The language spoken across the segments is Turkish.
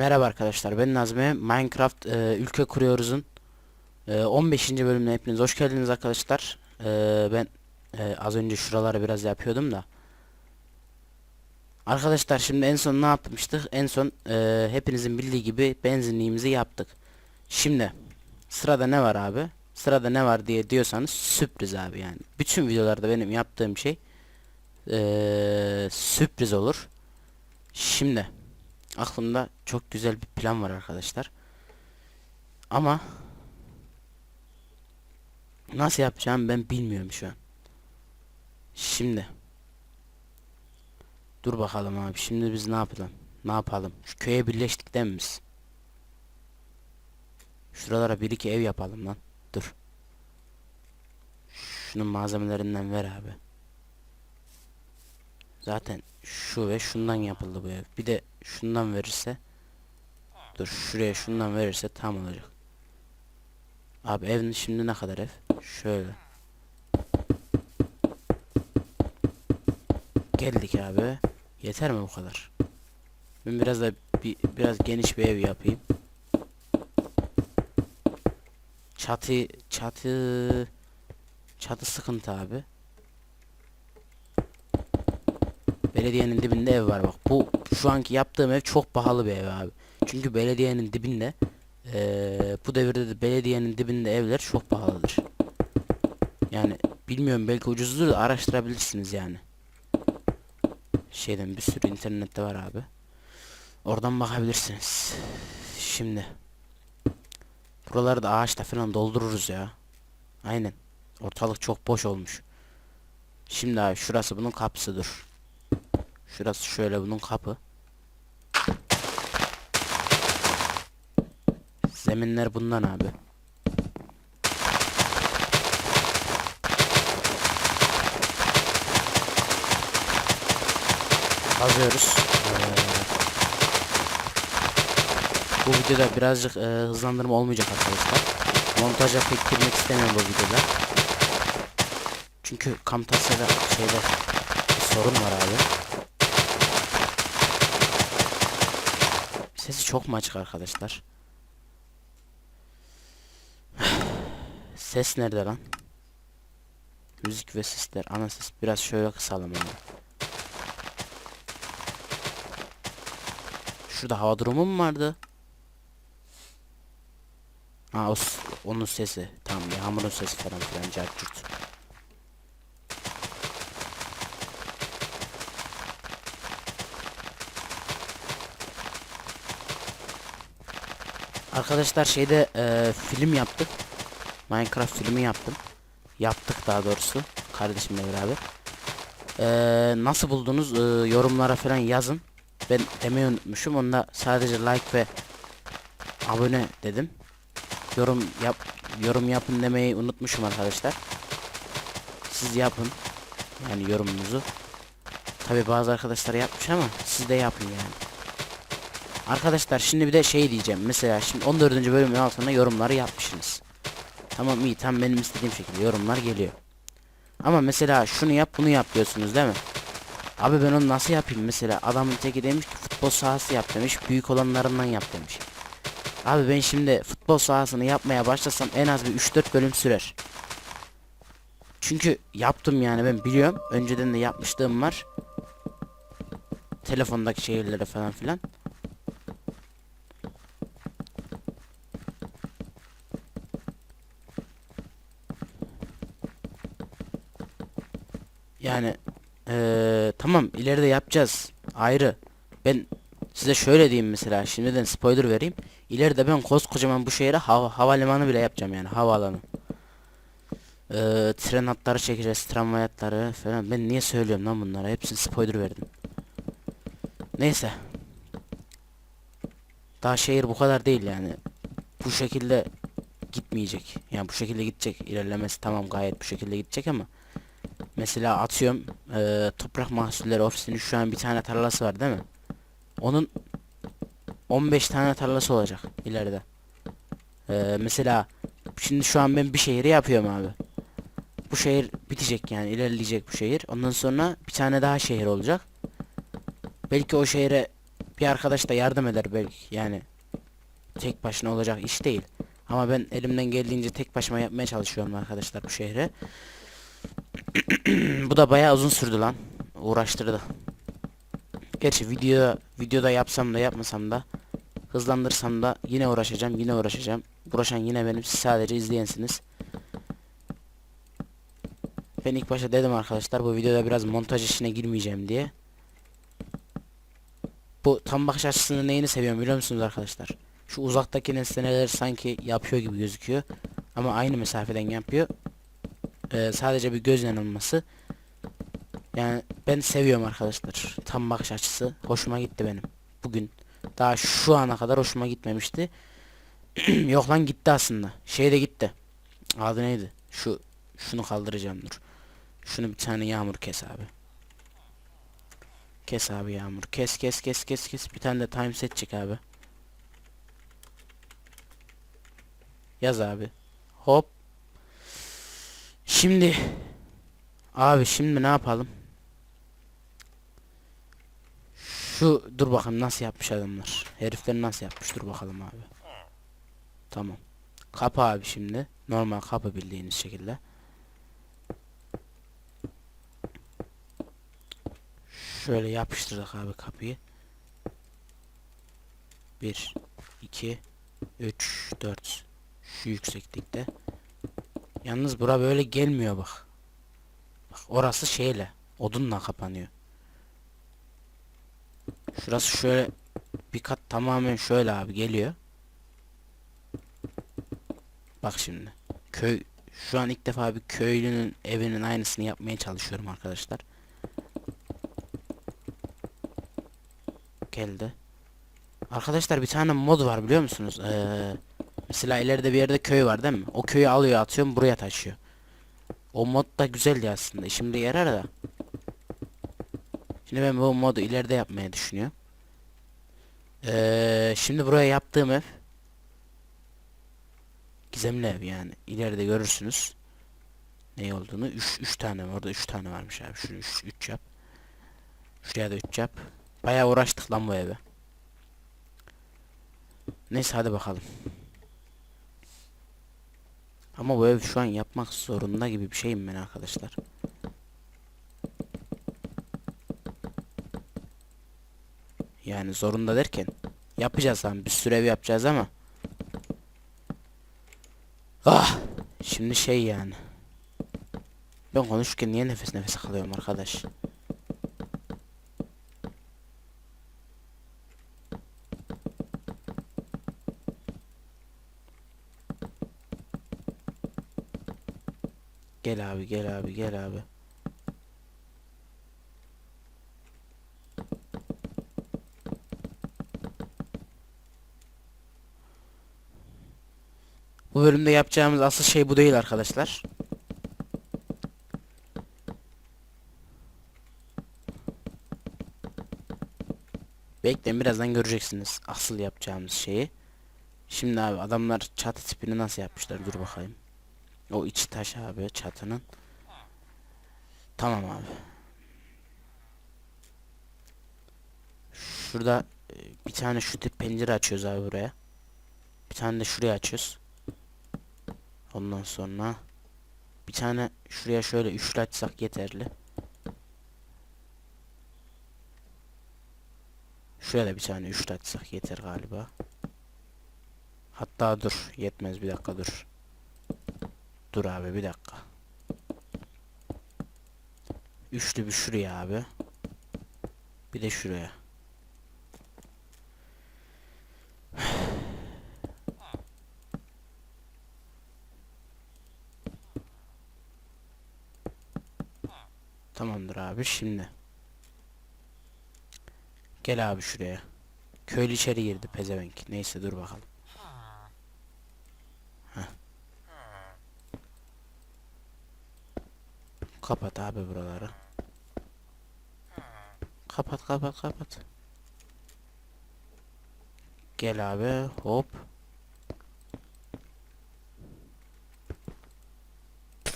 Merhaba arkadaşlar ben Nazmi. Minecraft e, ülke kuruyoruz'un e, 15. bölümüne hepiniz hoş geldiniz arkadaşlar. E, ben e, az önce şuraları biraz yapıyordum da. Arkadaşlar şimdi en son ne yapmıştık? En son e, hepinizin bildiği gibi benzinliğimizi yaptık. Şimdi sırada ne var abi? Sırada ne var diye diyorsanız sürpriz abi yani. Bütün videolarda benim yaptığım şey e, sürpriz olur. Şimdi Aklımda çok güzel bir plan var arkadaşlar. Ama nasıl yapacağım ben bilmiyorum şu an. Şimdi Dur bakalım abi. Şimdi biz ne yapalım? Ne yapalım? Şu köye birleştik değil mi biz? Şuralara bir iki ev yapalım lan. Dur. Şunun malzemelerinden ver abi. Zaten şu ve şundan yapıldı bu ev. Bir de şundan verirse Dur şuraya şundan verirse tam olacak. Abi evin şimdi ne kadar ev? Şöyle. Geldik abi. Yeter mi bu kadar? Ben biraz da bir biraz geniş bir ev yapayım. Çatı çatı çatı sıkıntı abi. Belediyenin dibinde ev var bak. Bu şu anki yaptığım ev çok pahalı bir ev abi. Çünkü belediyenin dibinde eee, bu devirde de belediyenin dibinde evler çok pahalıdır. Yani bilmiyorum belki ucuzdur da araştırabilirsiniz yani. Şeyden bir sürü internette var abi. Oradan bakabilirsiniz. Şimdi buraları da ağaçla falan doldururuz ya. Aynen. Ortalık çok boş olmuş. Şimdi abi şurası bunun kapısıdır. Şurası şöyle bunun kapı. Zeminler bundan abi. Kazıyoruz. Ee, bu videoda birazcık e, hızlandırma olmayacak arkadaşlar. Montaja pek girmek istemiyorum bu videoda. Çünkü Camtasia'da şeyde bir sorun var abi. Sesi çok mu açık arkadaşlar? Ses nerede lan? Müzik ve sesler. Ana ses biraz şöyle kısalım onu. Şurada hava durumu mu vardı? Ha o, onun sesi. Tamam yağmurun sesi falan filan cart. Arkadaşlar şeyde e, film yaptık. Minecraft filmi yaptım. Yaptık daha doğrusu. Kardeşimle beraber. E, nasıl buldunuz? E, yorumlara falan yazın. Ben demeyi unutmuşum. Onda sadece like ve abone dedim. Yorum yap yorum yapın demeyi unutmuşum arkadaşlar. Siz yapın. Yani yorumunuzu. Tabi bazı arkadaşlar yapmış ama siz de yapın yani. Arkadaşlar şimdi bir de şey diyeceğim. Mesela şimdi 14. bölümün altına yorumları yapmışsınız. Tamam iyi tam benim istediğim şekilde yorumlar geliyor. Ama mesela şunu yap bunu yap diyorsunuz değil mi? Abi ben onu nasıl yapayım mesela adamın teki demiş ki futbol sahası yap demiş büyük olanlarından yap demiş. Abi ben şimdi futbol sahasını yapmaya başlasam en az bir 3-4 bölüm sürer. Çünkü yaptım yani ben biliyorum. Önceden de yapmışlığım var. Telefondaki şehirlere falan filan. Yani eee, tamam ileride yapacağız ayrı. Ben size şöyle diyeyim mesela şimdiden spoiler vereyim. İleride ben koskocaman bu şehre hava, havalimanı bile yapacağım yani havaalanı. Eee tren hatları çekeceğiz tramvay hatları falan. Ben niye söylüyorum lan bunlara hepsini spoiler verdim. Neyse. Daha şehir bu kadar değil yani. Bu şekilde gitmeyecek. Yani bu şekilde gidecek. İlerlemesi tamam gayet bu şekilde gidecek ama Mesela atıyorum eee, toprak mahsulleri ofisinin şu an bir tane tarlası var değil mi? Onun 15 tane tarlası olacak ileride. Eee, mesela şimdi şu an ben bir şehri yapıyorum abi. Bu şehir bitecek yani ilerleyecek bu şehir. Ondan sonra bir tane daha şehir olacak. Belki o şehre bir arkadaş da yardım eder belki yani tek başına olacak iş değil. Ama ben elimden geldiğince tek başıma yapmaya çalışıyorum arkadaşlar bu şehre. bu da bayağı uzun sürdü lan. Uğraştırdı. Gerçi video videoda yapsam da yapmasam da hızlandırsam da yine uğraşacağım yine uğraşacağım. Uğraşan yine benim siz sadece izleyensiniz. Ben ilk başta dedim arkadaşlar bu videoda biraz montaj işine girmeyeceğim diye. Bu tam bakış açısının neyini seviyorum biliyor musunuz arkadaşlar? Şu uzaktaki nesneler sanki yapıyor gibi gözüküyor. Ama aynı mesafeden yapıyor. Ee, sadece bir göz yanılması. Yani ben seviyorum arkadaşlar. Tam bakış açısı. Hoşuma gitti benim. Bugün. Daha şu ana kadar hoşuma gitmemişti. Yok lan gitti aslında. Şey de gitti. Adı neydi? Şu şunu kaldıracağım dur. Şunu bir tane yağmur kes abi. Kes abi yağmur. Kes kes kes kes kes. Bir tane de time set çek abi. Yaz abi. Hop. Şimdi abi şimdi ne yapalım? Şu dur bakalım nasıl yapmış adamlar. Herifler nasıl yapmış dur bakalım abi. Tamam. Kapı abi şimdi. Normal kapı bildiğiniz şekilde. Şöyle yapıştırdık abi kapıyı. 1 2 3 4 şu yükseklikte. Yalnız bura böyle gelmiyor bak. Bak orası şeyle odunla kapanıyor. Şurası şöyle bir kat tamamen şöyle abi geliyor. Bak şimdi. Köy şu an ilk defa bir köylünün evinin aynısını yapmaya çalışıyorum arkadaşlar. Geldi. Arkadaşlar bir tane mod var biliyor musunuz? Ee, mesela ileride bir yerde köy var değil mi? O köyü alıyor atıyorum buraya taşıyor. O mod da güzeldi aslında. Şimdi yarar da. Şimdi ben bu modu ileride yapmaya düşünüyorum. Ee, şimdi buraya yaptığım ev Gizemli ev yani. İleride görürsünüz. Ne olduğunu. 3 3 tane var. Orada 3 tane varmış abi. Şunu 3 3 yap. Şuraya da 3 yap. Bayağı uğraştık lan bu eve. Neyse hadi bakalım. Ama bu ev şu an yapmak zorunda gibi bir şeyim ben arkadaşlar. Yani zorunda derken yapacağız lan bir sürü ev yapacağız ama. Ah şimdi şey yani. Ben konuşurken niye nefes nefese kalıyorum arkadaş Gel abi gel abi gel abi Bu bölümde yapacağımız asıl şey bu değil arkadaşlar. Bekleyin birazdan göreceksiniz asıl yapacağımız şeyi. Şimdi abi adamlar çatı tipini nasıl yapmışlar dur bakayım. O içi taş abi çatının. Tamam abi. Şurada e, bir tane şu tip pencere açıyoruz abi buraya. Bir tane de şuraya açıyoruz. Ondan sonra bir tane şuraya şöyle üçlü açsak yeterli. Şuraya da bir tane üçlü açsak yeter galiba. Hatta dur yetmez bir dakika dur. Dur abi bir dakika. Üçlü bir şuraya abi. Bir de şuraya. Tamamdır abi şimdi. Gel abi şuraya. Köylü içeri girdi pezevenk. Neyse dur bakalım. Heh. Kapat abi buraları. Kapat kapat kapat. Gel abi hop.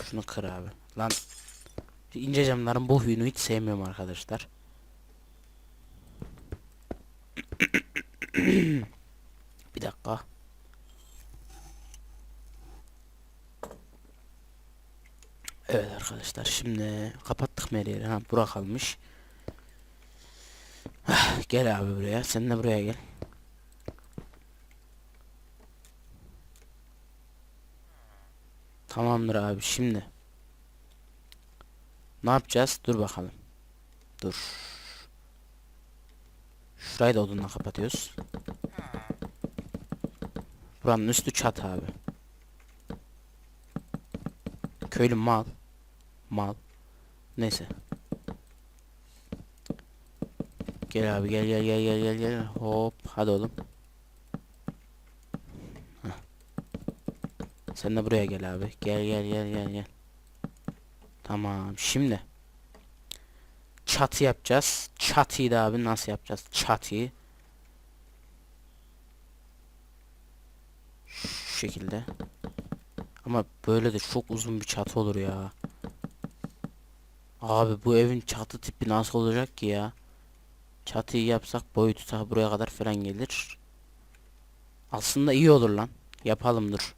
Şunu kır abi. Lan İnce camların bu huyunu hiç sevmiyorum arkadaşlar. Evet arkadaşlar şimdi kapattık mı her? Ha bura kalmış. Hah, gel abi buraya. Sen de buraya gel. Tamamdır abi şimdi. Ne yapacağız? Dur bakalım. Dur. Şurayı da odunla kapatıyoruz. Buranın üstü çat abi. Köylü mal. Mal. Neyse. Gel abi gel gel gel gel gel gel. Hop hadi oğlum. Sen de buraya gel abi. Gel gel gel gel gel. Tamam şimdi. Çatı yapacağız. Çatıyı da abi nasıl yapacağız? Çatıyı. Şu şekilde. Ama böyle de çok uzun bir çatı olur ya. Abi bu evin çatı tipi nasıl olacak ki ya? Çatıyı yapsak boyutu ta buraya kadar falan gelir. Aslında iyi olur lan. Yapalım dur.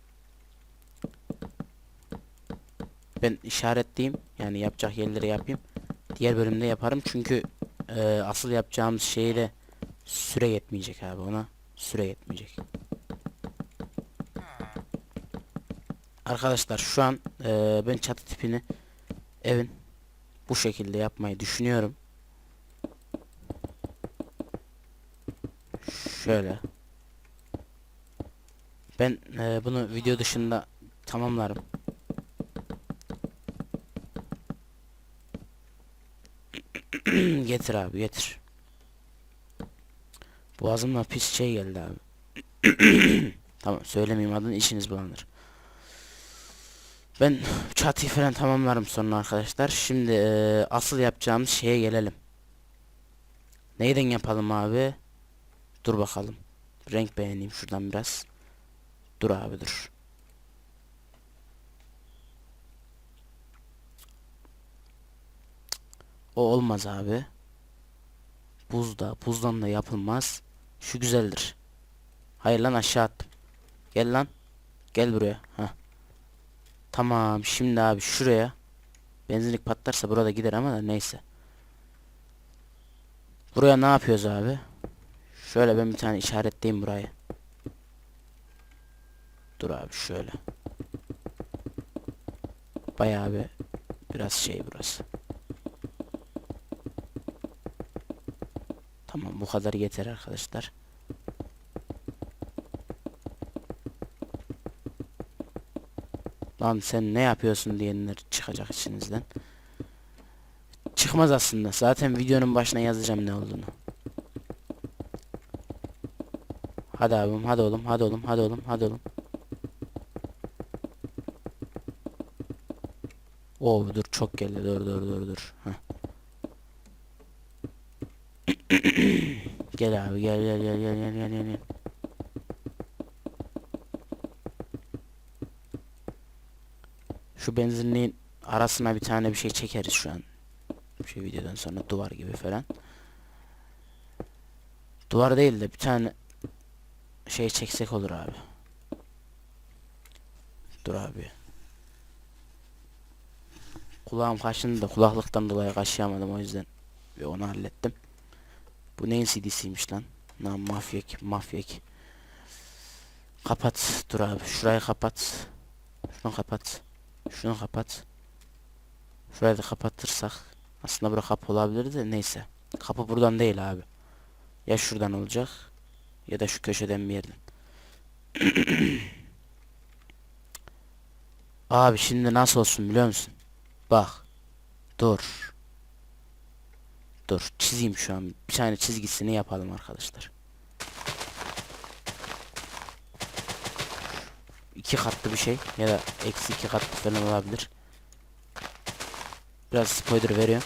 Ben işaretleyeyim. Yani yapacak yerleri yapayım. Diğer bölümde yaparım çünkü e, asıl yapacağımız şeyle süre yetmeyecek abi ona. Süre yetmeyecek. Arkadaşlar şu an e, ben çatı tipini evin bu şekilde yapmayı düşünüyorum. Şöyle. Ben e, bunu video dışında tamamlarım. getir abi getir. Boğazımda pis şey geldi abi. tamam söylemeyeyim adını işiniz bulanır. Ben çatıyı falan tamamlarım sonra arkadaşlar. Şimdi e, asıl yapacağımız şeye gelelim. Neyden yapalım abi? Dur bakalım. Renk beğeneyim şuradan biraz. Dur abi dur. O olmaz abi. Buzda, buzdan da yapılmaz. Şu güzeldir. Hayır lan aşağı attım. Gel lan. Gel buraya. Heh. Tamam şimdi abi şuraya. Benzinlik patlarsa burada gider ama neyse. Buraya ne yapıyoruz abi? Şöyle ben bir tane işaretleyeyim burayı. Dur abi şöyle. Bayağı bir biraz şey burası. Tamam bu kadar yeter arkadaşlar. Lan sen ne yapıyorsun diyenler çıkacak içinizden. Çıkmaz aslında. Zaten videonun başına yazacağım ne olduğunu. Hadi abim, hadi oğlum, hadi oğlum, hadi oğlum, hadi oğlum. Oo dur çok geldi. Dur dur dur dur. Gel abi gel gel gel gel gel gel gel. Şu benzinliğin arasına bir tane bir şey çekeriz şu an. Bir şey videodan sonra duvar gibi falan. Duvar değil de bir tane şey çeksek olur abi. Dur abi. Kulağım kaşındı da kulaklıktan dolayı kaşıyamadım o yüzden ve onu hallettim. Bu neyin CD'siymiş lan? Lan mafyek mafyek. Kapat dur abi şurayı kapat. Şunu kapat. Şunu kapat. Şurayı da kapatırsak aslında bura kapı olabilir de neyse. Kapı buradan değil abi. Ya şuradan olacak ya da şu köşeden bir yerden. abi şimdi nasıl olsun biliyor musun? Bak. Dur. Dur çizeyim şu an. Bir tane çizgisini yapalım arkadaşlar. İki katlı bir şey ya da eksi iki katlı falan olabilir. Biraz spoiler veriyor.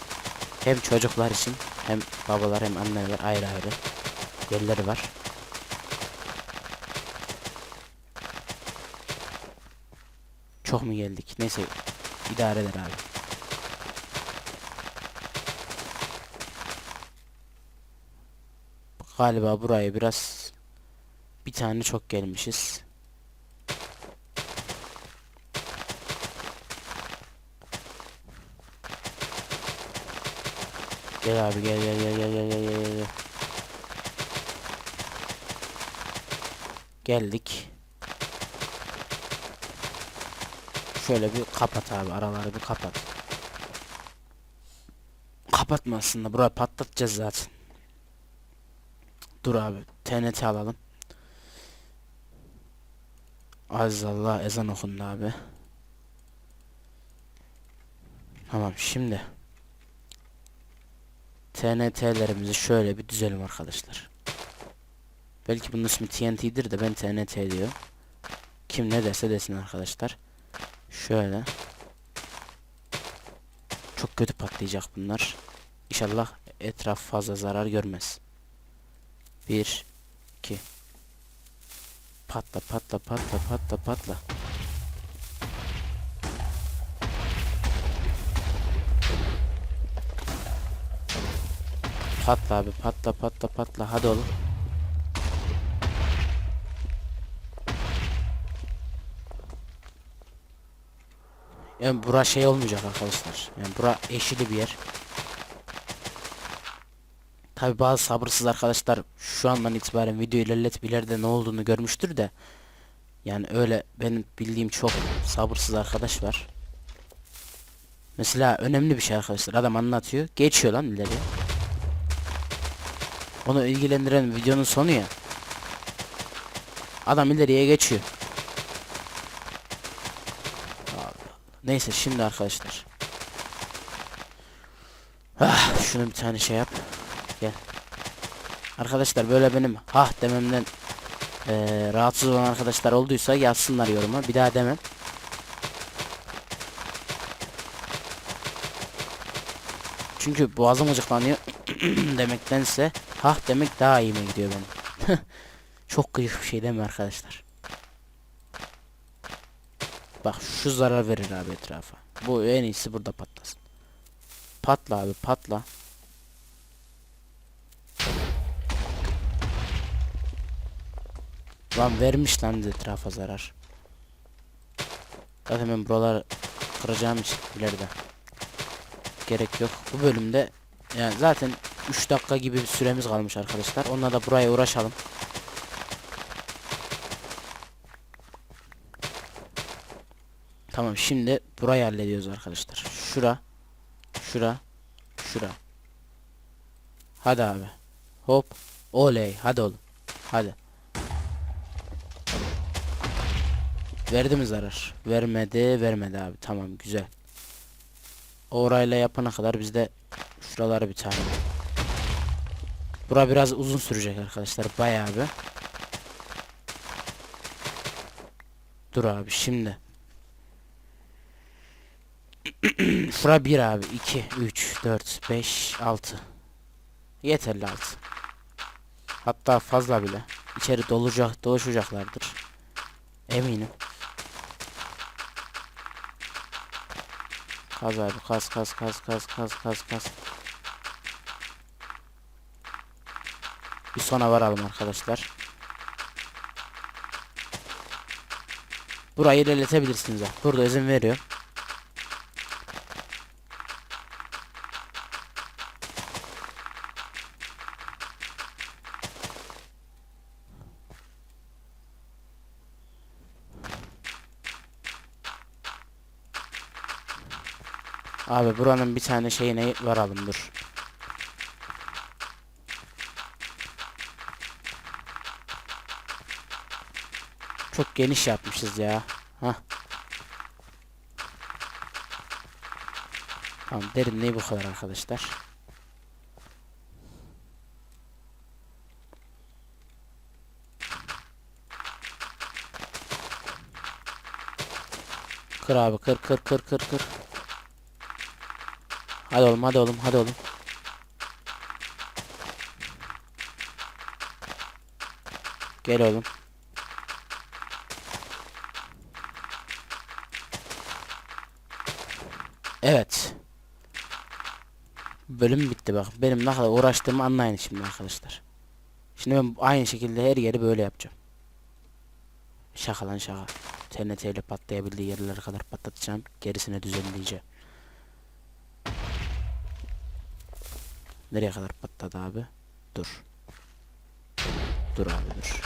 Hem çocuklar için hem babalar hem anneler ayrı ayrı yerleri var. Çok mu geldik? Neyse idare eder abi. Galiba buraya biraz bir tane çok gelmişiz. Gel abi gel gel gel gel gel gel gel gel. Geldik. Şöyle bir kapat abi araları bir kapat. Kapatma aslında burayı patlatacağız zaten. Dur abi TNT alalım. Azizallah ezan okundu abi. Tamam şimdi. TNT'lerimizi şöyle bir düzelim arkadaşlar. Belki bunun ismi TNT'dir de ben TNT diyor. Kim ne derse desin arkadaşlar. Şöyle. Çok kötü patlayacak bunlar. İnşallah etraf fazla zarar görmez. Bir, iki. Patla patla patla patla patla. Patla abi patla patla patla hadi oğlum. Yani bura şey olmayacak arkadaşlar. Yani bura eşili bir yer. Tabi bazı sabırsız arkadaşlar şu andan itibaren video ilerletip ileride ne olduğunu görmüştür de yani öyle benim bildiğim çok sabırsız arkadaş var. Mesela önemli bir şey arkadaşlar adam anlatıyor geçiyor lan ileri. Onu ilgilendiren videonun sonu ya. Adam ileriye geçiyor. Neyse şimdi arkadaşlar. Ah, şunu bir tane şey yap. Gel. Arkadaşlar böyle benim hah dememden eee, rahatsız olan arkadaşlar olduysa yazsınlar yoruma. Bir daha demem. Çünkü boğazım acıklanıyor demektense hah demek daha iyime gidiyor benim. Çok gıcık bir şey değil mi arkadaşlar? Bak şu zarar verir abi etrafa. Bu en iyisi burada patlasın. Patla abi patla. Lan vermiş lan etrafa zarar. Zaten ben buralar kıracağım için ileride. Gerek yok. Bu bölümde yani zaten 3 dakika gibi bir süremiz kalmış arkadaşlar. Onunla da buraya uğraşalım. Tamam şimdi burayı hallediyoruz arkadaşlar. Şura. Şura. Şura. Hadi abi. Hop. Oley. Hadi oğlum. Hadi. Verdi mi zarar? Vermedi. Vermedi abi. Tamam güzel. Orayla yapana kadar biz de şuraları bir tane. Bura biraz uzun sürecek arkadaşlar. Bayağı bir. Dur abi şimdi. Şura 1 abi. 2, 3, 4, 5, 6. Yeterli 6. Hatta fazla bile. İçeri dolacak, doluşacaklardır. Eminim. Kaz abi kaz kaz kaz kaz kaz kaz kaz. Bir sona varalım arkadaşlar. Burayı ilerletebilirsiniz. Burada izin veriyor. Abi buranın bir tane şeyine varalım dur. Çok geniş yapmışız ya. Hah. Tamam derinliği bu kadar arkadaşlar. Kır abi kır kır kır kır kır. Hadi oğlum hadi oğlum hadi oğlum. Gel oğlum. Evet. Bölüm bitti bak. Benim ne kadar uğraştığımı anlayın şimdi arkadaşlar. Şimdi ben aynı şekilde her yeri böyle yapacağım. Şaka lan şaka. TNT ile patlayabildiği yerlere kadar patlatacağım. Gerisine düzenleyeceğim. Nereye kadar patladı abi? Dur. Dur abi dur.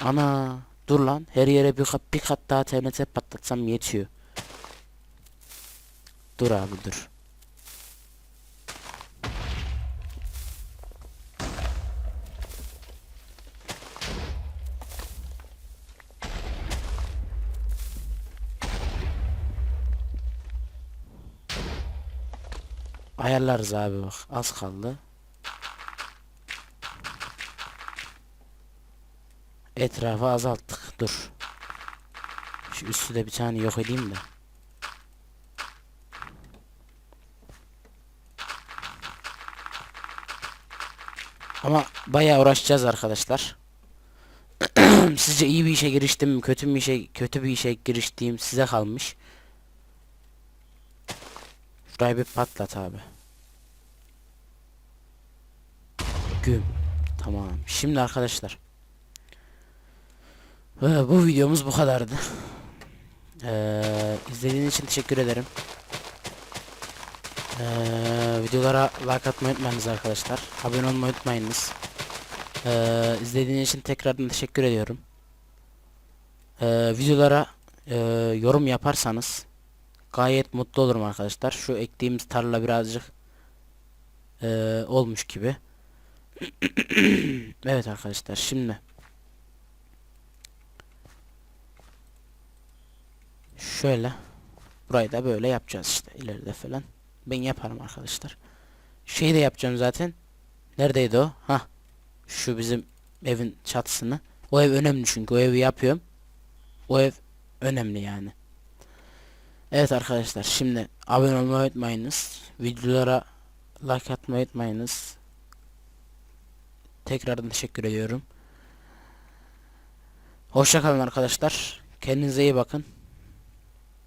Ana dur lan her yere bir kat, bir kat daha TNT patlatsam yetiyor. Dur abi dur. Ayarlarız abi bak az kaldı. Etrafı azalttık. Dur. Şu üstü de bir tane yok edeyim de. Ama bayağı uğraşacağız arkadaşlar. Sizce iyi bir işe giriştim mi, kötü bir işe kötü bir işe giriştiğim size kalmış. Şurayı bir patlat abi. Güm. Tamam. Şimdi arkadaşlar. Ee, bu videomuz bu kadardı. Ee, izlediğiniz için teşekkür ederim. Ee, videolara like atmayı unutmayınız arkadaşlar. Abone olmayı unutmayınız. Ee, izlediğiniz için tekrardan teşekkür ediyorum. Ee, videolara e, yorum yaparsanız gayet mutlu olurum arkadaşlar. Şu ektiğimiz tarla birazcık e, olmuş gibi. evet arkadaşlar şimdi şöyle burayı da böyle yapacağız işte ileride falan. Ben yaparım arkadaşlar. Şey de yapacağım zaten. Neredeydi o? Ha. Şu bizim evin çatısını. O ev önemli çünkü o evi yapıyorum. O ev önemli yani. Evet arkadaşlar şimdi abone olmayı unutmayınız. Videolara like atmayı unutmayınız. Tekrardan teşekkür ediyorum. Hoşçakalın arkadaşlar. Kendinize iyi bakın.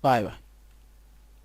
Bay bay.